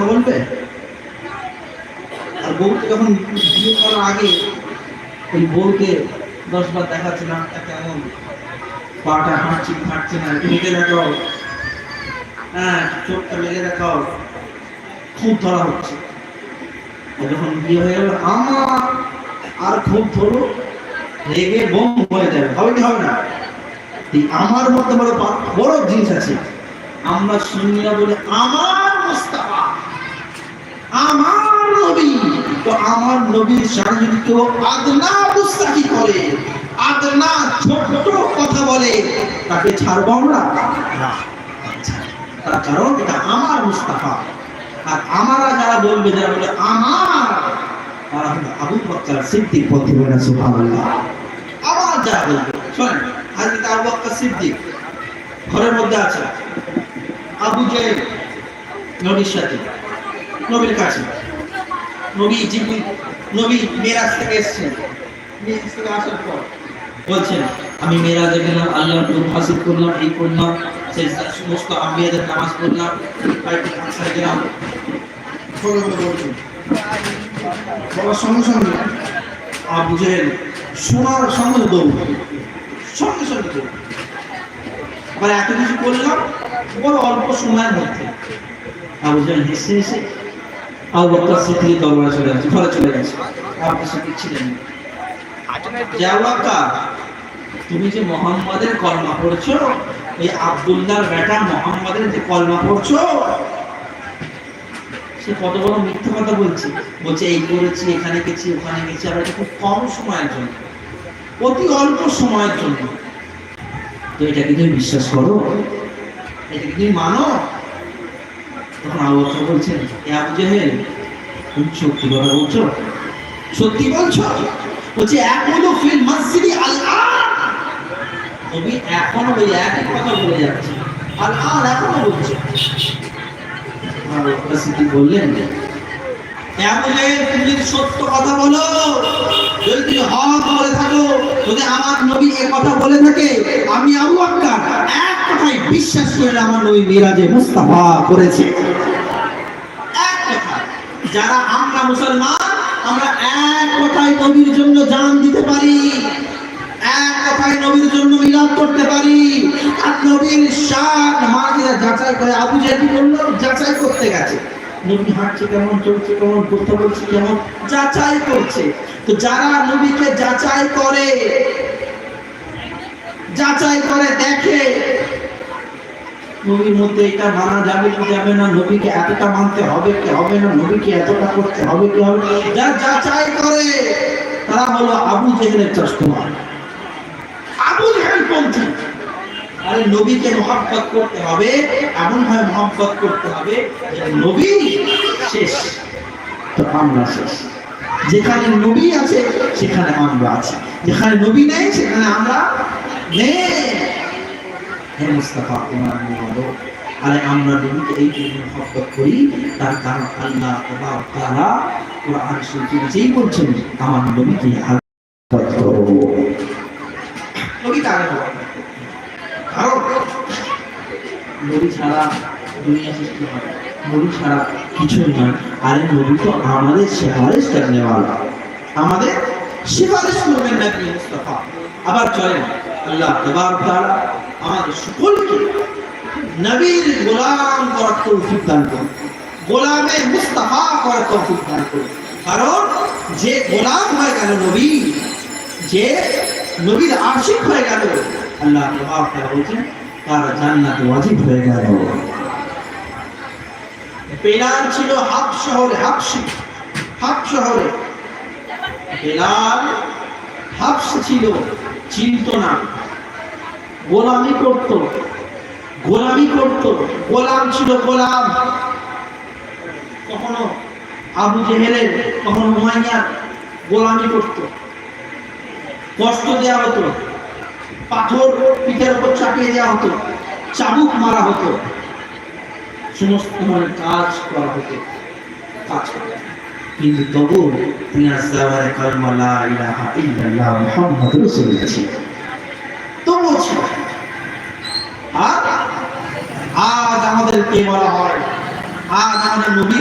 কথা বলবে? আর বউকে যখন বিয়ে করার আগে ওই বউকে দশবার দেখাচ্ছে না কেমন পাটা হাঁটছি হাঁটছে না লেগে দেখাও। হ্যাঁ চোখটা লেগে দেখাও। খুব ধরা হচ্ছে। যখন বিয়ে হয়ে গেল আমার আর খুব ধরো, রেগে বোম হয়ে যাবে। হবে কি হবে না? আমার মধ্যে বড় বড় জিনিস আছে। আমরা সুন্নিরা বলে, আমার মুস্তাফা। আমার নবী তো আমার নবীর সাথে যদি কেউ আদনা মুস্তাকি করে আদনা ছোট কথা বলে তাকে ছাড়বো আমরা? তার কারণ এটা আমার মুস্তাফা। আর আমারা যারা বলবে যারা বলে আমার তারা হলো আবু বকর সিদ্দিক বলতে বলে সুবহানাল্লাহ। আমার যারা বলবে শোনেন আজকে আবু বকর সিদ্দিক ঘরের মধ্যে আছে। আবু জেহেল নবীর সাথে। নবীর কাছে। নবী জিবরিল, নবী মেরাজ থেকে এসেছেন। মেরাজ থেকে আসার পর বলছেন, আমি মেরাজে গেলাম, আল্লাহর নূর হাসিল করলাম এই করলাম সেই সমস্ত আম্বিয়াদের নামাজ পড়লাম বাড়িতে কাছে গেলাম? বলে বলে বলার সঙ্গে সঙ্গে আবু জেহেল শোনার সঙ্গে দৌড় সঙ্গে সঙ্গে দৌড় আবার এত কিছু করলাম, বড় অল্প সময়ের মধ্যে আবু জেহেল হেসে হেসে তুমি যে মোহাম্মদের কলমা পড়ছো, এই বেটা মোহাম্মদের যে কলমা পড়ছো, সে কত বড় মিথ্যা কথা বলছে। বলছে, এই করেছি, এখানে গেছি, ওখানে গেছি। এটা খুব কম সময়ের জন্য, অতি অল্প সময়ের জন্য। তো এটা তুমি বিশ্বাস করো? এটা কি তুমি মানো? তখন বকর বলছেন। আবু জেহেল তুমি সত্যি কথা বলছো? সত্যি বলছো? বলছে, এখনও ফিল মসজিদি আল তুমি এখনও ওই একই কথা বলে যাচ্ছে। আর এখনও বলছো। সিদ্দিক বললেন যদি সত্য কথা বলো বলে আমার নবী এ কথা বলে থাকে, আমি আবু বকর এক বিশ্বাস করে আমার নবী মিরাজে মুস্তাফা করেছে। এক যারা আমরা মুসলমান, আমরা এক কথায় নবীর জন্য জান দিতে পারি। এক কথায় নবীর জন্য মিলাদ করতে পারি। আর নবীর শান মাজিরা যাচাই করে আবু জাহেল বলল, যাচাই করতে গেছে। নবী হাঁটছে কেমন, চলছে কেমন, কথা বলছে কেমন, যাচাই করছে। তো যারা নবীকে যাচাই করে যাচাই করে, দেখে নবীর মধ্যে এটা মানা যাবে কি যাবে না, নবীকে এতটা মানতে হবে কি হবে না, নবীকে এতটা করতে হবে কি হবে যা করে, তারা হলো আবু জেহেলের আবু জেহেল আরে নবীকে মহাব্বত করতে হবে, এমন ভাবে মহাব্বত করতে হবে নবী শেষ। তো আমরা শেষ। যেখানে নবী আছে, সেখানে আমরা আছি। যেখানে নবী নেই, সেখানে আমরা নেই। মুস্তাফা তোমার আমরা নবীকে এই জন্য করি, তার কারণ আল্লাহ তাআলা কোরআন নিজেই বলছেন, আমার নবীকে তার কিছুই নয় তো আমাদের করনেওয়ালা আমাদের করবেন মুস্তাফা। আবার চলেন। আল্লাহ তাবারক তাআলা আমাদের সকলকে নবীর গোলাম করার তৌফিক দান করুন। গোলামে মুস্তাফা করার তৌফিক দান করুন। কারণ যে গোলাম হয়ে গেল নবী, যে নবীর আশিক হয়ে গেল, আল্লাহ তাবারক তাআলা বলছেন, তার জান্নাত ওয়াজিব হয়ে গেল। বেলাল ছিল হাব শহরে হাবশি হাফ শহরে। বেলাল হাবস ছিল, চিনত না। গোলামি করত। গোলামি করত। গোলাম ছিল গোলাম। কখনো আবু জেহেলের, কখনো উমাইয়ার গোলামি করত। কষ্ট দেওয়া হতো। পাথর পিঠের উপর চাপিয়ে দেওয়া হতো। চাবুক মারা হতো। সমস্ত ধরনের কাজ করা হতো। কাজ। কিন্তু তবু তিনি আস্তাবার কালমা লা ইলাহা ইল্লাল্লাহ মুহাম্মাদুর রাসূলুল্লাহ ছিলেন তবুও ছিল আর আজ আমাদেরকে বলা হয়? আর আমাদের নবী